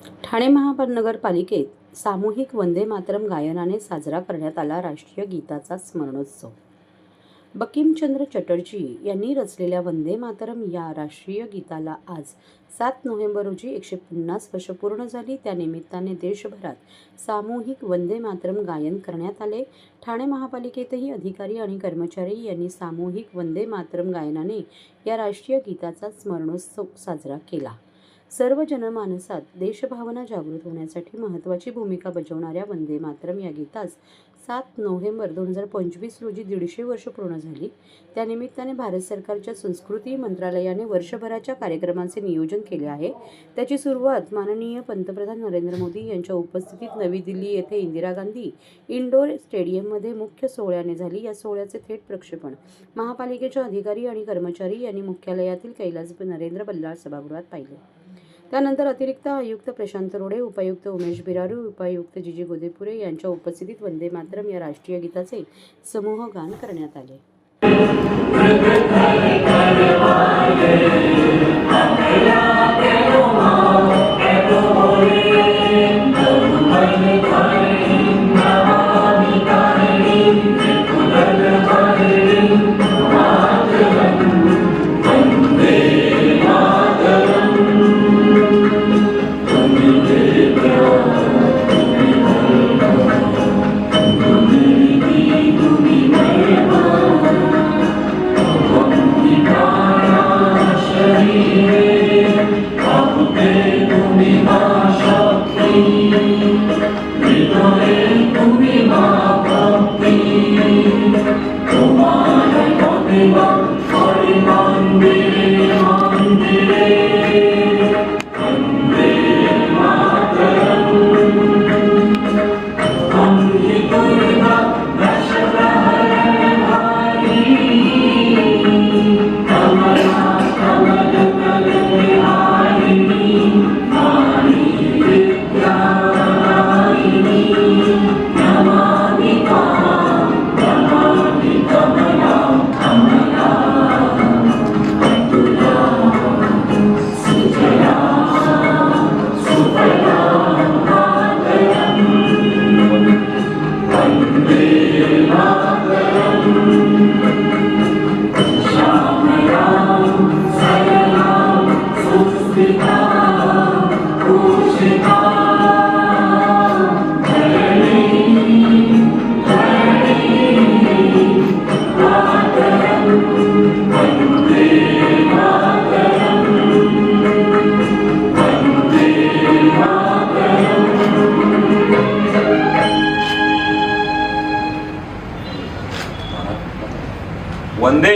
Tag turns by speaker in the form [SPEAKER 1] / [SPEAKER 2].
[SPEAKER 1] ठाणे महानगरपालिकेत सामूहिक वंदे मातरम गायनाने साजरा करण्यात आला राष्ट्रीय गीताचा स्मरणोत्सव. बकीमचंद्र चटर्जी यांनी रचलेल्या वंदे मातरम या राष्ट्रीय गीताला आज सात नोव्हेंबर रोजी एकशे पन्नास वर्ष पूर्ण झाली. त्यानिमित्ताने देशभरात सामूहिक वंदे मातरम गायन करण्यात आले. ठाणे महापालिकेतही अधिकारी आणि कर्मचारी यांनी सामूहिक वंदे मातरम गायनाने या राष्ट्रीय गीताचा स्मरणोत्सव साजरा केला. सर्व जनमानसात देशभावना जागृत होण्यासाठी महत्त्वाची भूमिका बजावणाऱ्या वंदे मातरम या गीतास सात नोव्हेंबर दोन हजार पंचवीस रोजी दीडशे वर्ष पूर्ण झाली. त्यानिमित्ताने भारत सरकारच्या संस्कृती मंत्रालयाने वर्षभराच्या कार्यक्रमांचे नियोजन केले आहे. त्याची सुरुवात माननीय पंतप्रधान नरेंद्र मोदी यांच्या उपस्थितीत नवी दिल्ली येथे इंदिरा गांधी इंडोर स्टेडियममध्ये मुख्य सोहळ्याने झाली. या सोहळ्याचे थेट प्रक्षेपण महापालिकेच्या अधिकारी आणि कर्मचारी यांनी मुख्यालयातील कैलास नरेंद्र बल्लाळ सभागृहात पाहिले. त्यानंतर अतिरिक्त आयुक्त प्रशांत रोडे उपायुक्त उमेश बिरारू उपायुक्त जिजी गोदेपुरे यांच्या उपस्थितीत वंदे मातरम या राष्ट्रीय गीताचे समूह गान करण्यात आले.
[SPEAKER 2] वंदे